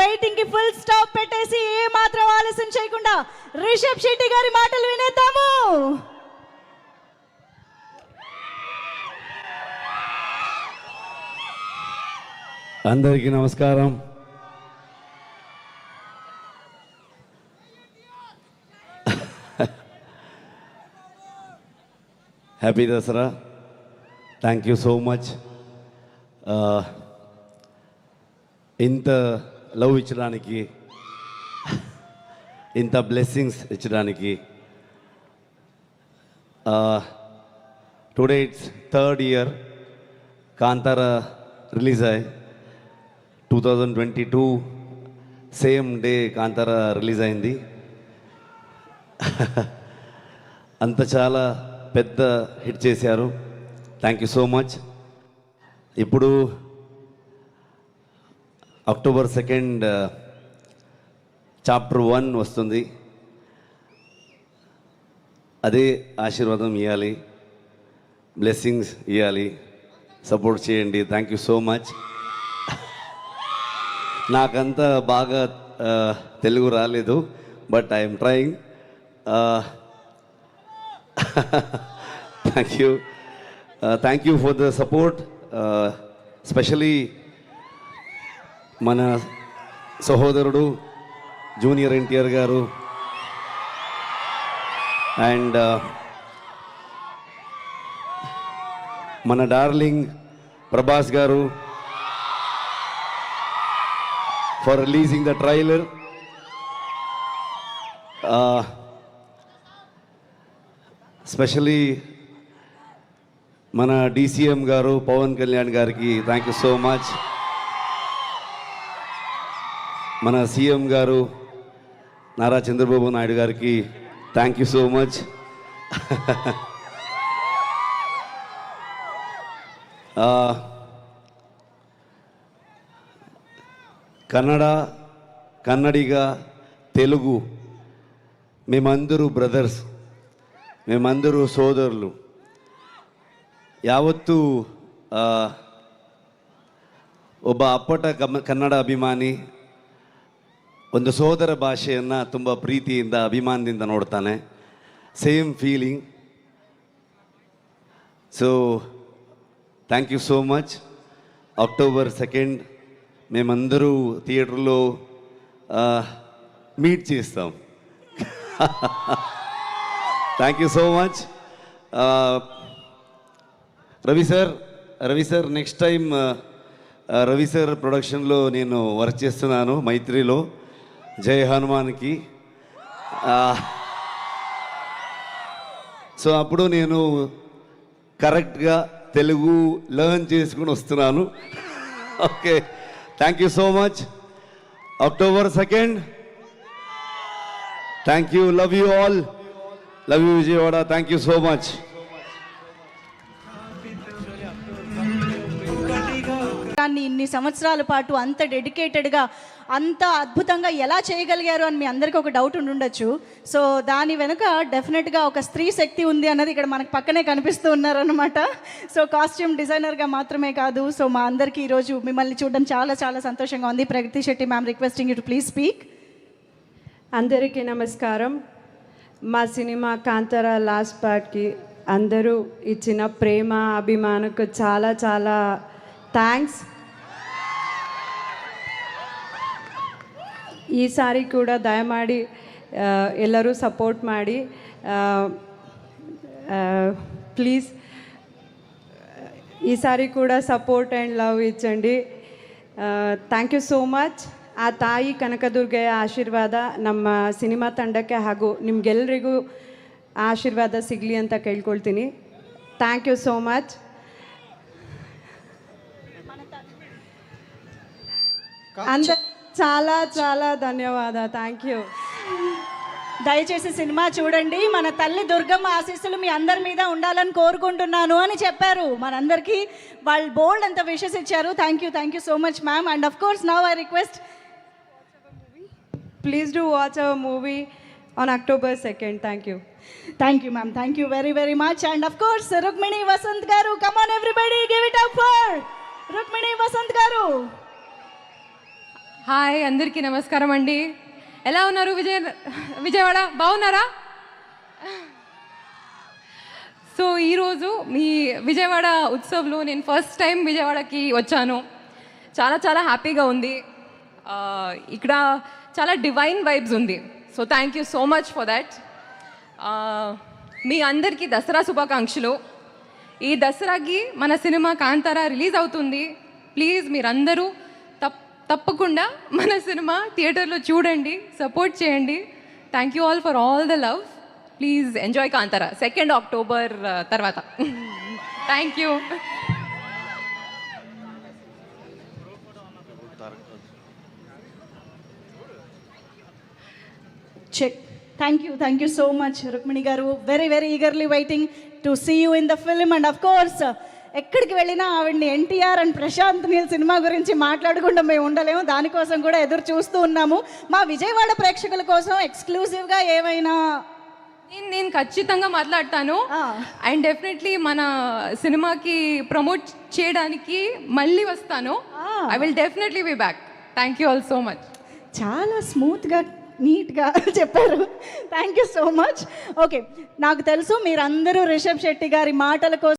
వెయిటింగ్కి full stop పెట్టేసి ఏ మాత్రం ఆలస్యం చేయకుండా రిషబ్ శెట్టి గారి మాటలు వినేద్దాము. అందరికీ నమస్కారం. Happy Dasara thank you so much ఇంత లవ్ ఇచ్చడానికి ఇంత blessings ఇచ్చడానికి today it's third year Kantara release అయ్యి two thousand twenty two same day Kantara release అయింది. అంత చాలా పెద్ద హిట్ చేశారు. థ్యాంక్ యూ సో మచ్ ఇప్పుడు అక్టోబర్ సెకండ్ చాప్టర్ వన్ వస్తుంది. అదే ఆశీర్వాదం ఇవ్వాలి బ్లెస్సింగ్స్ ఇవ్వాలి సపోర్ట్ చేయండి. థ్యాంక్ యూ సో మచ్ నాకంతా బాగా తెలుగు రాలేదు but I'm trying thank you thank you for the support specially మన సహోదరుడు జూనియర్ ఎన్టీఆర్ గారు. అండ్ మన darling Prabhas garu for releasing the trailer. Specially మన డిసిఎం గారు పవన్ కళ్యాణ్ గారికి థ్యాంక్ యూ సో మచ్. మన సీఎం గారు నారా చంద్రబాబు నాయుడు గారికి thank you so much Kannada Kannadiga Telugu మేమందరూ brothers మేమందరూ సోదరులు ಯಾವತ್ತೂ ಆ, ಒಬ್ಬ ಅಪ್ಪಟ ಕಮ ಕನ್ನಡ ಅಭಿಮಾನಿ ಒಂದು ಸೋದರ ಭಾಷೆಯನ್ನು ತುಂಬ ಪ್ರೀತಿಯಿಂದ ಅಭಿಮಾನದಿಂದ ನೋಡ್ತಾನೆ same feeling so thank you so much October second మేమందరూ థియేటర్లో మీట్ చేస్తాం thank you so much Ravi sir Ravi sir next time Ravi sir ప్రొడక్షన్లో నేను వర్క్ చేస్తున్నాను మైత్రిలో జై హనుమాన్కి. సో అప్పుడు నేను కరెక్ట్గా తెలుగు లెర్న్ చేసుకుని వస్తున్నాను. Okay thank you so much. October second. Thank you love you all. Love you Vijayawada thank you so much. దాన్ని ఇన్ని సంవత్సరాల పాటు అంత డెడికేటెడ్గా అంత అద్భుతంగా ఎలా చేయగలిగారు అని మీ అందరికీ ఒక డౌట్ ఉండుండొచ్చు. సో దాని వెనుక డెఫినెట్గా ఒక స్త్రీ శక్తి ఉంది అన్నది ఇక్కడ మనకు పక్కనే కనిపిస్తూ ఉన్నారనమాట సో కాస్ట్యూమ్ డిజైనర్గా మాత్రమే కాదు సో మా అందరికీ ఈరోజు మిమ్మల్ని చూడడం చాలా చాలా సంతోషంగా ఉంది. Pragathi Shetty ma'am requesting you to please speak. అందరికీ నమస్కారం. మా సినిమా కాంతార లాస్ట్ పార్ట్కి అందరూ ఇచ్చిన ప్రేమ అభిమానకు చాలా చాలా ಥ್ಯಾಂಕ್ಸ್ ಈ ಸಾರಿ ಕೂಡ ದಯಮಾಡಿ ಎಲ್ಲರೂ ಸಪೋರ್ಟ್ ಮಾಡಿ ಪ್ಲೀಸ್ ಈ ಸಾರಿ ಕೂಡ ಸಪೋರ್ಟ್ ಆ್ಯಂಡ್ ಲವ್ ಇಚ್ಚಂಡಿ ಥ್ಯಾಂಕ್ ಯು ಸೋ ಮಚ್ ಆ ತಾಯಿ ಕನಕದುರ್ಗೆಯ ಆಶೀರ್ವಾದ ನಮ್ಮ ಸಿನಿಮಾ ತಂಡಕ್ಕೆ ಹಾಗೂ ನಿಮಗೆಲ್ಲರಿಗೂ ಆಶೀರ್ವಾದ ಸಿಗಲಿ ಅಂತ ಕೇಳ್ಕೊಳ್ತೀನಿ. ಥ್ಯಾಂಕ್ ಯು ಸೋ ಮಚ್ చాలా చాలా ధన్యవాద థ్యాంక్ యూ దయచేసి సినిమా చూడండి. మన తల్లి దుర్గమ్మ ఆశీస్సులు మీ అందరి మీద ఉండాలని కోరుకుంటున్నాను అని చెప్పారు. మనందరికీ వాళ్ళు బోల్డ్ అంత విషెస్ ఇచ్చారు. Thank you thank you so much ma'am and of course now I request please do watch our movie on October second thank you thank you ma'am thank you very very much and of course Rukmini Vasanth garu come on everybody give it up for Rukmini Vasanth garu hi అందరికీ నమస్కారం అండి. ఎలా ఉన్నారు విజయ విజయవాడ? బాగున్నారా? So ఈరోజు మీ విజయవాడ ఉత్సవ్లో నేను first time విజయవాడకి వచ్చాను. చాలా చాలా హ్యాపీగా ఉంది. ఇక్కడ చాలా డివైన్ వైబ్స్ ఉంది. So thank you so much for that మీ అందరికీ దసరా శుభాకాంక్షలు. ఈ దసరాకి మన సినిమా కాంతారా రిలీజ్ అవుతుంది. ప్లీజ్ మీరందరూ తప్పకుండా మన సినిమా థియేటర్లో చూడండి సపోర్ట్ చేయండి. Thank you all for all the love please enjoy Kantara second October తర్వాత. Thank you check thank you thank you so much Rukmini garu very very eagerly waiting to see you in the film and of course ఎక్కడికి వెళ్ళినా ఆవిడ్ని NTR and Prashanth Neel cinema గురించి మాట్లాడకుండా మేము ఉండలేము. దానికోసం కూడా ఎదురు చూస్తూ ఉన్నాము. మా విజయవాడ ప్రేక్షకుల కోసం ఎక్స్క్లూజివ్గా ఏమైనా? నేను నేను ఖచ్చితంగా మాట్లాడతాను. అండ్ డెఫినెట్లీ మన సినిమాకి ప్రమోట్ చేయడానికి మళ్ళీ వస్తాను. I will definitely be back. Thank you all so much. చాలా స్మూత్గా నీట్గా చెప్పారు. Thank you so much. Okay. నాకు తెలుసు మీరందరూ రిషబ్ శెట్టి గారి మాటల కోసం